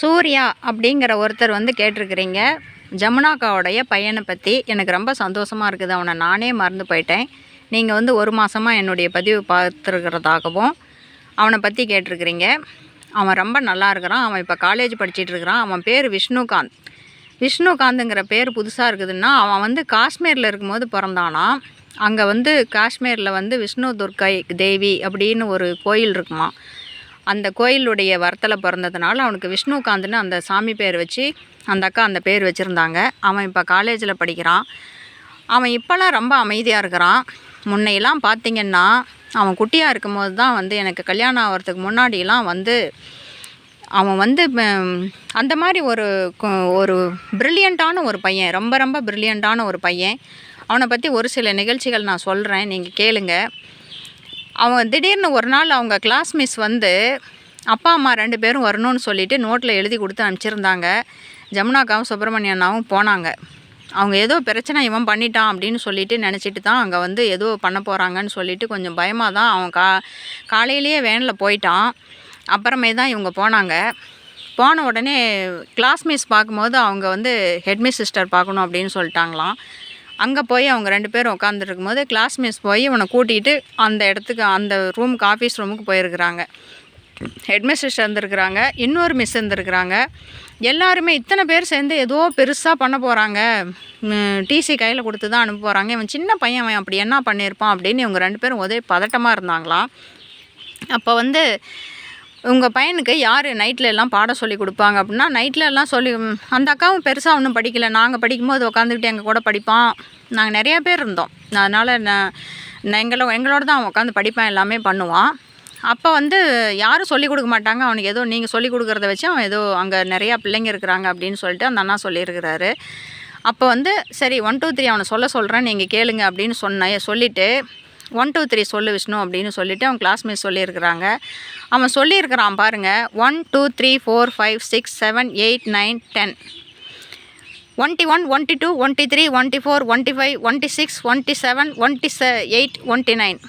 சூர்யா அப்படிங்கிற ஒருத்தர் வந்து கேட்டிருக்கிறீங்க. ஜமுனாக்காவுடைய பையனை பற்றி எனக்கு ரொம்ப சந்தோஷமாக இருக்குது. அவனை நானே மறந்து போயிட்டேன். நீங்கள் வந்து ஒரு மாதமாக என்னுடைய பதிவு பார்த்துருக்கிறதாகவும் அவனை பற்றி கேட்டிருக்கிறீங்க. அவன் ரொம்ப நல்லா இருக்கிறான். அவன் இப்போ காலேஜ் படிச்சுட்டு இருக்கிறான். அவன் பேர் விஷ்ணுகாந்த். விஷ்ணுகாந்துங்கிற பேர் புதுசாக இருக்குதுன்னா அவன் வந்து காஷ்மீரில் இருக்கும்போது பிறந்தானா? அங்கே வந்து காஷ்மீரில் வந்து விஷ்ணு துர்க்கை தேவி அப்படின்னு ஒரு கோயில் இருக்குமா? அந்த கோயிலுடைய வரத்தில் பிறந்ததுனால அவனுக்கு விஷ்ணுகாந்த்னு அந்த சாமி பேர் வச்சு அந்த அக்கா அந்த பேர் வச்சுருந்தாங்க. அவன் இப்போ காலேஜில் படிக்கிறான். அவன் இப்போல்லாம் ரொம்ப அமைதியாக இருக்கிறான். முன்னையெல்லாம் பார்த்திங்கன்னா அவன் குட்டியாக இருக்கும்போது தான் வந்து எனக்கு கல்யாணம் ஆகிறதுக்கு முன்னாடியெலாம் வந்து அவன் வந்து அந்த மாதிரி ஒரு ஒரு ப்ரில்லியண்ட்டான ஒரு பையன் ரொம்ப ரொம்ப ப்ரில்லியண்ட்டான ஒரு பையன். அவனை பற்றி ஒரு சில நிகழ்ச்சிகள் நான் சொல்கிறேன் நீங்கள் கேளுங்கள் அவன் திடீர்னு ஒரு நாள் அவங்க கிளாஸ் மிஸ் வந்து அப்பா அம்மா ரெண்டு பேரும் வரணும்னு சொல்லிட்டு நோட்டில் எழுதி கொடுத்து அனுப்பிச்சிருந்தாங்க. ஜமுனாக்காவும் சுப்பிரமணிய அண்ணாவும் போனாங்க. அவங்க ஏதோ பிரச்சனை இவன் பண்ணிட்டான் அப்படின்னு சொல்லிட்டு நினச்சிட்டு தான் அங்கே வந்து ஏதோ பண்ண போகிறாங்கன்னு சொல்லிட்டு கொஞ்சம் பயமாக தான் அவன் கா காலையிலேயே வேனில் போயிட்டான். அப்புறமே தான் இவங்க போனாங்க. போன உடனே கிளாஸ் மிஸ் பார்க்கும்போது அவங்க வந்து ஹெட்மிஸ் சிஸ்டர் பார்க்கணும் அப்படின்னு சொல்லிட்டாங்களாம். அங்கே போய் அவங்க ரெண்டு பேரும் உட்காந்துருக்கும் போது கிளாஸ் மிஸ் போய் இவனை கூட்டிகிட்டு அந்த இடத்துக்கு அந்த ரூமுக்கு ஆஃபீஸ் ரூமுக்கு போயிருக்கிறாங்க. ஹெட்மிஸ்டர்ஸ் இருந்திருக்கிறாங்க இன்னொரு மிஸ் இருந்திருக்கிறாங்க. எல்லாருமே இத்தனை பேர் சேர்ந்து ஏதோ பெருசாக பண்ண போகிறாங்க டிசி கையில் கொடுத்து தான் அனுப்ப போகிறாங்க இவன் சின்ன பையன் அவன் அப்படி என்ன பண்ணியிருப்பான் அப்படின்னு இவங்க ரெண்டு பேரும் உதவி பதட்டமாக இருந்தாங்களாம். அப்போ வந்து உங்கள் பையனுக்கு யார் நைட்டில் எல்லாம் பாடம் சொல்லி கொடுப்பாங்க அப்படின்னா நைட்டில் எல்லாம் சொல்லி அந்த அக்காவும் பெருசாக ஒன்றும் படிக்கலை. நாங்கள் படிக்கும்போது உட்காந்துக்கிட்டு எங்கள் கூட படிப்பான். நாங்கள் நிறையா பேர் இருந்தோம். அதனால் நான் நான் எங்களோ எங்களோட தான் அவன் உட்காந்து படிப்பான் எல்லாமே பண்ணுவான். அப்போ வந்து யாரும் சொல்லிக் கொடுக்க மாட்டாங்க. அவனுக்கு ஏதோ நீங்கள் சொல்லிக் கொடுக்குறத வச்சு அவன் ஏதோ அங்கே நிறையா பிள்ளைங்க இருக்கிறாங்க அப்படின்னு சொல்லிட்டு அந்த அண்ணா சொல்லியிருக்கிறாரு. அப்போ வந்து சரி ஒன் டூ த்ரீ அவனை சொல்ல சொல்கிறேன் நீங்கள் கேளுங்க அப்படின்னு சொன்ன சொல்லிவிட்டு ஒன் டூ த்ரீ சொல்லு விஷ்ணு அப்படின்னு சொல்லிட்டு அவன் கிளாஸ்மேட் சொல்லியிருக்கிறாங்க. அவன் சொல்லியிருக்கிறான் பாருங்கள் one two three four five six seven eight nine ten onety one onety two onety three onety four onety five onety six onety seven ஒன்ட்டி செ eight onety nine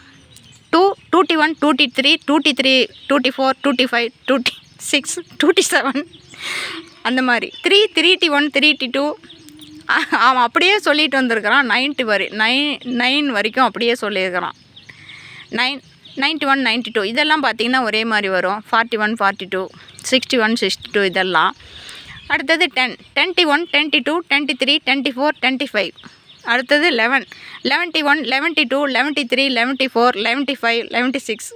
two twoty one twoty three twoty three twoty four twoty five twoty six twoty seven அந்த மாதிரி. Three three T one three T two அவன் அப்படியே சொல்லிட்டு வந்திருக்கிறான். Ninety வரை nine nine வரைக்கும் அப்படியே சொல்லியிருக்கிறான். Nine ninety one ninety two இதெல்லாம் பார்த்தீங்கன்னா ஒரே மாதிரி வரும். Forty one forty two sixty one sixty two இதெல்லாம். அடுத்தது ten tenty one tenty two tenty three tenty four tenty five அடுத்தது eleven eleventy one eleventy two eleventy three eleventy four eleventy five eleventy six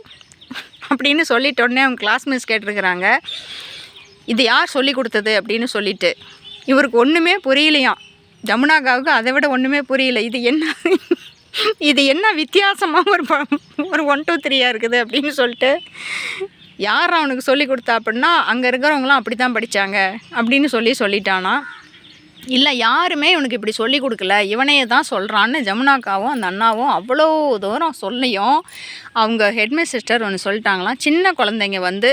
அப்படின்னு சொல்லிட்ட உடனே அவங்க class miss கேட்டிருக்கிறாங்க. இது யார் சொல்லி கொடுத்தது அப்படின்னு சொல்லிட்டு. இவருக்கு ஒன்றுமே புரியலையாம். ஜமுனாக்காவுக்கு அதை விட ஒன்றுமே புரியல. இது என்ன? இது என்ன வித்தியாசமாக ஒரு ஒரு ஒன் டூ த்ரீயாக இருக்குது அப்படின்னு சொல்லிட்டு யார் அவனுக்கு சொல்லி கொடுத்தா அப்படின்னா அங்கே இருக்கிறவங்களாம் அப்படி தான் படித்தாங்க அப்படின்னு சொல்லி சொல்லிட்டானா. இல்லை யாருமே இவனுக்கு இப்படி சொல்லி கொடுக்கல. இவனையே தான் சொல்கிறான்னு ஜமுனாக்காவும் அந்த அண்ணாவும் அவ்வளோ தூரம் சொல்லியும் அவங்க ஹெட்மிஸ் சிஸ்டர் ஒன்று சொல்லிட்டாங்களாம். சின்ன குழந்தைங்க வந்து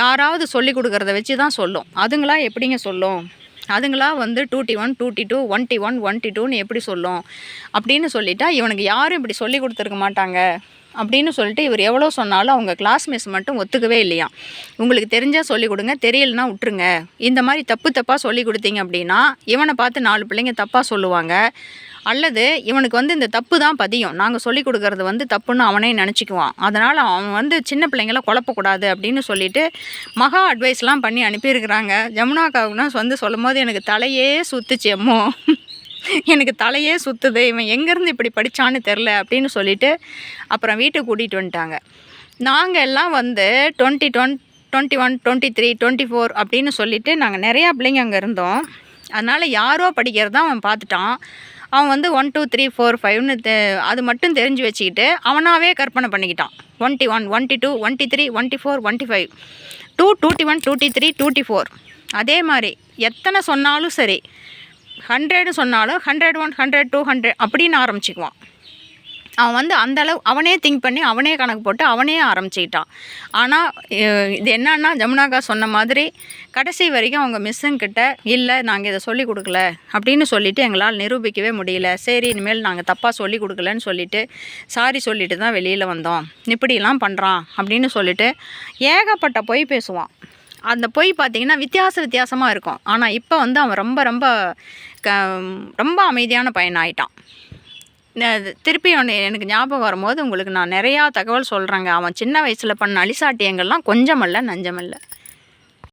யாராவது சொல்லி கொடுக்குறத வச்சு தான் சொல்லும். அதுங்களா எப்படிங்க சொல்லும்? அதுங்களா வந்து two T one two T two one T one one T டூன்னு எப்படி சொல்லும்? அப்படின்னு சொல்லிட்டா இவனுக்கு யாரும் இப்படி சொல்லி கொடுத்துருக்க மாட்டாங்க. அப்படின்னு சொல்லிட்டு இவர் எவ்வளோ சொன்னாலும் அவங்க கிளாஸ் மிஸ் மட்டும் ஒத்துக்கவே இல்லையா? உங்களுக்கு தெரிஞ்சால் சொல்லி கொடுங்க தெரியலனா விட்டுருங்க. இந்த மாதிரி தப்பு தப்பாக சொல்லி கொடுத்தீங்க அப்படின்னா இவனை பார்த்து நாலு பிள்ளைங்க தப்பாக சொல்லுவாங்க. அல்லது இவனுக்கு வந்து இந்த தப்பு தான் பதியும். நாங்கள் சொல்லி கொடுக்கறது வந்து தப்புன்னு அவனே நினச்சிக்குவான். அதனால் அவன் வந்து சின்ன பிள்ளைங்கள குழப்பக்கூடாது அப்படின்னு சொல்லிட்டு மகா அட்வைஸ்லாம் பண்ணி அனுப்பியிருக்கிறாங்க. ஜமுனாக்காவுக்குனா வந்து சொல்லும் போது எனக்கு தலையே சுத்துச்சு அம்மோ. எனக்கு தலையே சுற்றுது இவன் எங்கேருந்து இப்படி படித்தான்னு தெரில அப்படின்னு சொல்லிட்டு அப்புறம் வீட்டுக்கு கூட்டிகிட்டு வந்துட்டாங்க. நாங்கள் எல்லாம் வந்து twenty ton twenty one twenty three twenty four அப்படின்னு சொல்லிட்டு நாங்கள் நிறையா பிள்ளைங்க அங்கே இருந்தோம். அதனால் யாரோ படிக்கிறதா அவன் பார்த்துட்டான். அவன் வந்து ஒன் டூ த்ரீ ஃபோர் ஃபைவ்னு தெ அது மட்டும் தெரிஞ்சு வச்சுக்கிட்டு அவனாவே கற்பனை பண்ணிக்கிட்டான். Onety one onety two onety three onety four onety five two twoty one twoty three twoty four அதே மாதிரி எத்தனை சொன்னாலும் சரி ஹண்ட்ரடு சொன்னாலும் hundred one hundred two hundred அப்படின்னு ஆரம்பிச்சுக்குவான். அவன் வந்து அந்த அளவு அவனே திங்க் பண்ணி அவனே கணக்கு போட்டு அவனே ஆரம்பிச்சுக்கிட்டான். ஆனால் இது என்னன்னா ஜமுனாக்கா சொன்ன மாதிரி கடைசி வரைக்கும் அவங்க மிஸ்ஸுங்கிட்ட இல்லை நாங்கள் இதை சொல்லிக் கொடுக்கல அப்படின்னு சொல்லிவிட்டு எங்களால் நிரூபிக்கவே முடியல. சரி இனிமேல் நாங்கள் தப்பாக சொல்லிக் கொடுக்கலன்னு சொல்லிட்டு சாரி சொல்லிட்டு தான் வெளியில் வந்தோம். இப்படிலாம் பண்ணுறான் அப்படின்னு சொல்லிட்டு ஏகப்பட்ட பொய் பேசுவான். அந்த பொய் பார்த்தீங்கன்னா வித்தியாச வித்தியாசமாக இருக்கும். ஆனால் இப்போ வந்து அவன் ரொம்ப ரொம்ப க ரொம்ப அமைதியான பையன் ஆயிட்டான் திருப்பி எனக்கு ஞாபகம் வரும்போது உங்களுக்கு நான் நிறையா தகவல் சொல்கிறேங்க அவன் சின்ன வயசில் பண்ண அலிசாட்டியங்கள்லாம் கொஞ்சமல்ல நஞ்சமல்ல